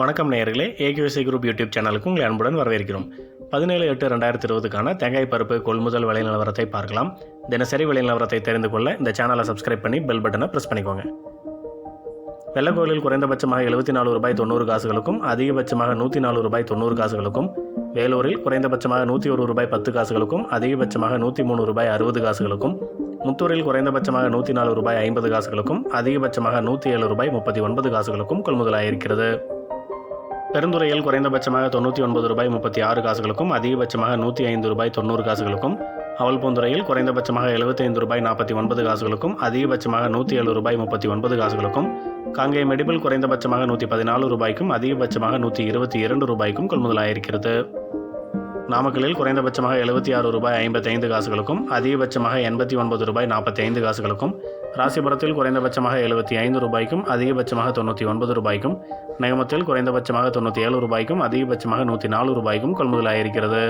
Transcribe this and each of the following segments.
வணக்கம் நேயர்களே ஏகியூசி group YouTube சேனலுக்கு உங்களை அன்புடன் வரவேற்கிறோம். பதினேழு எட்டு ரெண்டாயிரத்தி இருபதுக்கான தேங்காய் பருப்பு கொள்முதல் விலை நிலவரத்தை பார்க்கலாம். தினசரி விலை நிலவரத்தை தெரிந்து கொள்ள இந்த சேனலை சப்ஸ்கிரைப் பண்ணி பெல் பட்டனை ப்ரெஸ் பண்ணிக்கோங்க. வெள்ளக்கோயிலில் குறைந்தபட்சமாக எழுபத்தி நாலு ரூபாய் தொண்ணூறு காசுகளுக்கும் அதிகபட்சமாக நூற்றி நாலு ரூபாய் தொண்ணூறு காசுகளுக்கும் வேலூரில் குறைந்தபட்சமாக நூற்றி ஒரு ரூபாய் பத்து காசுகளுக்கும் அதிகபட்சமாக நூற்றி மூணு ரூபாய் அறுபது காசுகளுக்கும் முத்தூரில் குறைந்தபட்சமாக நூற்றி நாலு ரூபாய் ஐம்பது காசுகளுக்கும் அதிகபட்சமாக நூற்றி ஏழு ரூபாய் முப்பத்தி ஒன்பது காசுகளுக்கும் கொள்முதலாயிருக்கிறது. பெருந்துறையில் குறைந்தபட்சமாக தொண்ணூற்றி ஒன்பது ரூபாய் முப்பத்தி ஆறு காசுகளுக்கும் அதிகபட்சமாக நூற்றி ஐந்து ரூபாய் தொண்ணூறு காசுகளுக்கும் அவல்பூந்துறையில் குறைந்தபட்சமாக எழுபத்தைந்து ரூபாய் நாற்பத்தி ஒன்பது காசுகளுக்கும் அதிகபட்சமாக நூற்றி ஏழு ரூபாய் முப்பத்தி ஒன்பது காசுகளுக்கும் காங்கேய மெடிபில் குறைந்தபட்சமாக நூற்றி பதினாலு ரூபாய்க்கும் அதிகபட்சமாக நூற்றி இருபத்தி இரண்டு ரூபாய்க்கும் கொள்முதலாயிருக்கிறது நாமக்கலில் குறைந்தபட்சமாக எழுபத்தி ஆறு ரூபாய் ஐம்பத்தைந்து காசுகளுக்கும் அதிகபட்சமாக எண்பத்தி ஒன்பது ரூபாய் நாற்பத்தி ஐந்து காசுகளுக்கும் ராசிபுரத்தில் குறைந்தபட்சமாக எழுபத்தி ஐந்து ரூபாய்க்கும் அதிகபட்சமாக தொண்ணூற்றி ஒன்பது ரூபாய்க்கும் நேமத்தில் குறைந்தபட்சமாக தொண்ணூற்றி ஏழு ரூபாய்க்கும் அதிகபட்சமாக நூற்றி நாலு ரூபாய்க்கும் கொள்முதலாயிருக்கிறது.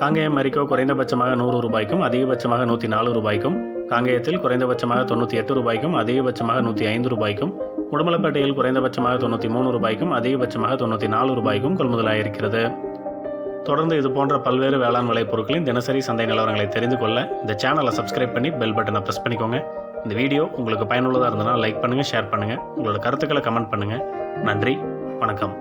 காங்கேயம் மரிக்கோ குறைந்தபட்சமாக நூறு ரூபாய்க்கும் அதிகபட்சமாக நூற்றி நாலு ரூபாய்க்கும் காங்கேயத்தில் குறைந்தபட்சமாக தொண்ணூற்றி எட்டு ரூபாய்க்கும் அதிகபட்சமாக நூற்றி ஐந்து ரூபாய்க்கும் உடுமலைப்பேட்டையில் குறைந்தபட்சமாக தொண்ணூற்றி மூணு ரூபாய்க்கும் அதிகபட்சமாக தொண்ணூற்றி நாலு ரூபாய்க்கும் கொள்முதலாயிருக்கிறது. தொடர்ந்து இது போன்ற பல்வேறு வேளாண் விளைபொருட்களின் தினசரி சந்தை நிலவரங்களை தெரிந்து கொள்ள இந்த சேனலை சப்ஸ்கிரைப் பண்ணி பெல் பட்டனை ப்ரெஸ் பண்ணிக்கோங்க. இந்த வீடியோ உங்களுக்கு பயனுள்ளதாக இருந்ததுன்னா லைக் பண்ணுங்கள் ஷேர் பண்ணுங்கள் உங்களோட கருத்துக்களை கமெண்ட் பண்ணுங்கள் நன்றி வணக்கம்.